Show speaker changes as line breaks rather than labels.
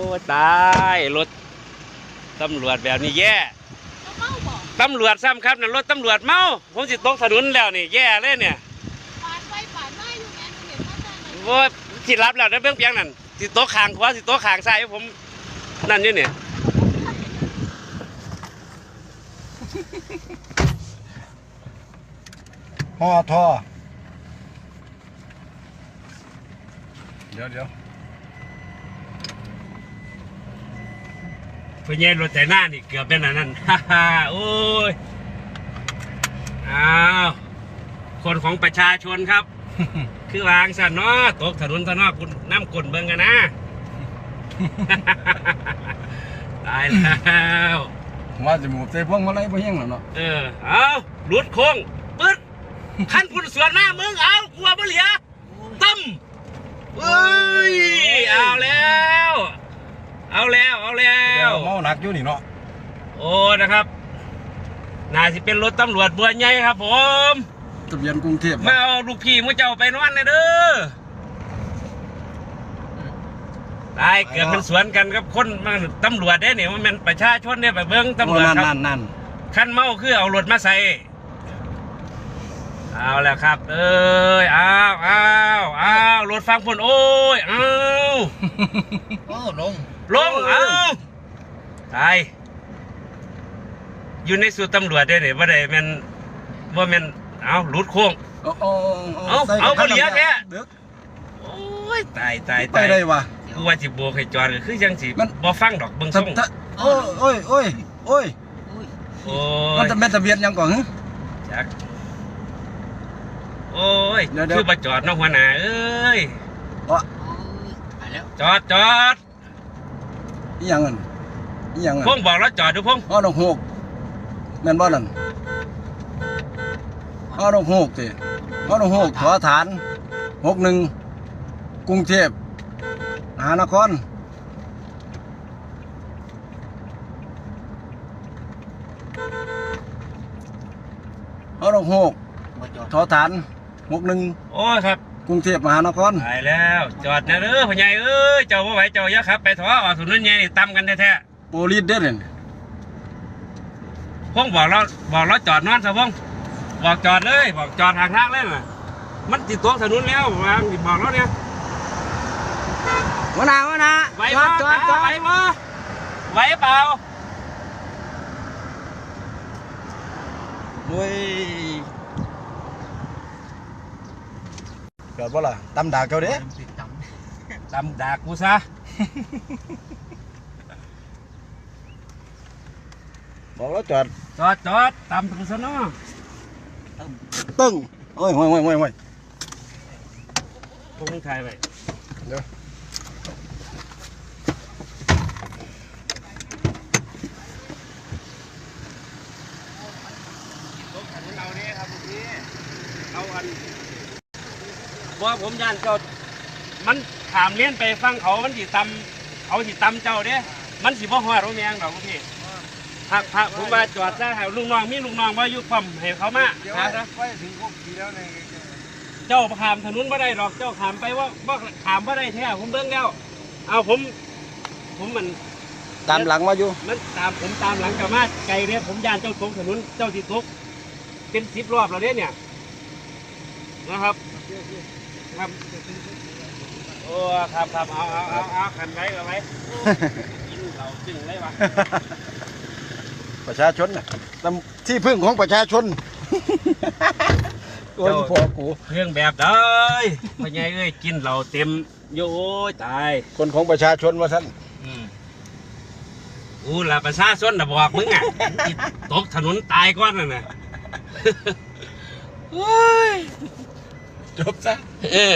อ้ตายรถตำรวจแบบนี้แย่ตำรวจซ้ำครับนั่นรถตำรวจเมาผมสิตกถนนแล้วนี่แย่เลยเนี่ย
ปาดไปปาดมาอยู่ไงหนูเห็นว่าจะนั่น
ว่าที่รับแล้วนะเบื้องเพียงนั่นสิโต๊ะขางขวาสิโต๊ะขางซ้ายผมนั่นอยู่เนี่ย
ห่อท่อเดี๋ยวเดี๋ยว
พื่อนแย่รถแต่หน้านี่เกือบเป็นอันนั้นฮ่าฮ่าโอ้ยอ้าวคนของประชาชนครับ คือวางสันเนาะตกถนนทนอกคุณน้ำกลนเบิ่งกันนะตายแล้ว
ว่าจะหมูเตะพวงมาลัยบ่เฮียงแล้วเนาะ
เออเอาหลุดโค้งปึ๊ดขั้นคุณสวนหน้ามึงเอากลัวบ่เหลียตั้มเอ้ยเอาแล้ว เอาแล้วเอาแล้
เดี๋ยว
ว
เมาหนักอยู่นี่เนาะ
โอ้นะครับน่าสิเป็นรถตำรวจบัวใหญ่ครับ ผม
ทะเบียนกรุงเทพ
มาเอาลูกพี่มึงเจ้าไปนอนเลยเด้อตายเกิดเป็นสวนกันกับคนมันตำรวจเด้เนี่ยมันเป็นประชาชนเนี่ยไปเบิ้งตำรวจ
โอ้นั่น
ครับ
นั่นนั่น
ขั้นเมาคือเอารถมาใส่เอาแล้วครับ เอ้ยอ้าวอ้าวอ้าวรถฟังพนโอ้ยอ้าว
โอ้ลง
ลงอ้าวตาย อยู่ในสูตรตำรวจได้เนี่ยว่าได้แมันว่าแมันเอาหลุดโค้ง
เอาเอา
เอา
ใส่
เอา
กับ
บ่เหลียแท้
เด้อ
โอ้ยตายตาย
ไป
ตาย
ได้วะ
กูว่าจิโบกให้จอดก็คือจังสิ
มัน
บ่ฟังดอกเบิ่งส่ง
ถ้าโอ้ยโอ้ยโอ้ยโอ้ย
อุ้ย
โอ้
มัน
ย
จะแม่นทะเบียนยังก่อนหึ
จักโอ้ย
เดี๋ยวเดี๋ยว
คือบ่จอดเน้องหัวหน้าเอ้ย
อ๋อ
โอ้ยไป แล้ว
จอดจอด
อีหยังนั่นอีหยังนั่น
พงบอกแล้วจอดดูพง
ฮอดอกโหกแม่นบ่นั่นฮอดอกโหกติฮอดอกโหกขอฐาน61กรุงเทพมหานครฮอดอกโหก
มาจอด
ขอฐาน61
โอ้ยครับ
กรุงเทพมหานคร
ตายแล้วจอดนะเด้อพ่อใหญ่เอ้ยเจ้าบ่ไหวเจ้าอย่าขับ ไปถอออกถนนใหญ่นี่ต่ำกันแท้
โปลิสเด้อเนี่ย
ๆพงบอกเราบอกเราจอดนอนซะพงบอกจอดเลยบอกจอดทางทางเลยน่ะมันติดตัวถนนแล้ววางบอกเราเนี่ย
หัวหน้าหัวหน้า
ไหวบ่ตาไหวบ่ไหวเปล่า
โอ้ยเกิดบ่ล่ะตำดากเจ้าเด้
ติดต
ตำดากกูซะ
บอกแล้วจอด
จอดจอดตำกูซะเนาะ
ตึ้งโอ้ย โอ้ยโอ้ยโอ้ยโอ้ย
พวกมึงถ่ายไว้
เดี๋ยว
รถคันเราเนี่ยครับพี่เอาอัน ว่าผมย่านเจ้า มันถามเลี้ยนไปฟังเขามันสิตำเขาสิตำเจ้าเด้มันสิบ่ฮอดโรงแรมดอกพี่หักหักผมว่าจอดซะให้ลูกน้องมีลูกน้องว่าอยู่ปั๊มให้เขามาหาซะ
ไปถึงกบทีแล้วใน
เจ้าขามถนนบ่ได้ดอกเจ้าขามไปว่าบ่ขามบ่ได้แท้ผมเบิ่งแล้ว เอาผม ผมมัน
ตามหลังมาอยู่
มันตามผมตามหลังกลับมาไกลเนี่ยผมย่านเจ้าตกถนนเจ้าที่ตกเป็นสิบรอบแล้วเนี่ยเนี่ยนะครับ ครับโอ้ครับครับเอาเอาเอาเอาขันไว้เอาไว้กินเราจึงเลยวะ
ประชาชนน่ะตำที่พึ่งของประชาชนโอ้ยพอกู
เรื่องแบบได้พ่อใหญ่เอ้ยกินเราเต็มโยโอ้ยตาย
คนของประชาชนว่าท่าน
อืมอู้ละประชาชนน่ะบอกมึงอะอีตกถนนตายก่อนน่ะนะโอ้ย
จบซะ
เออ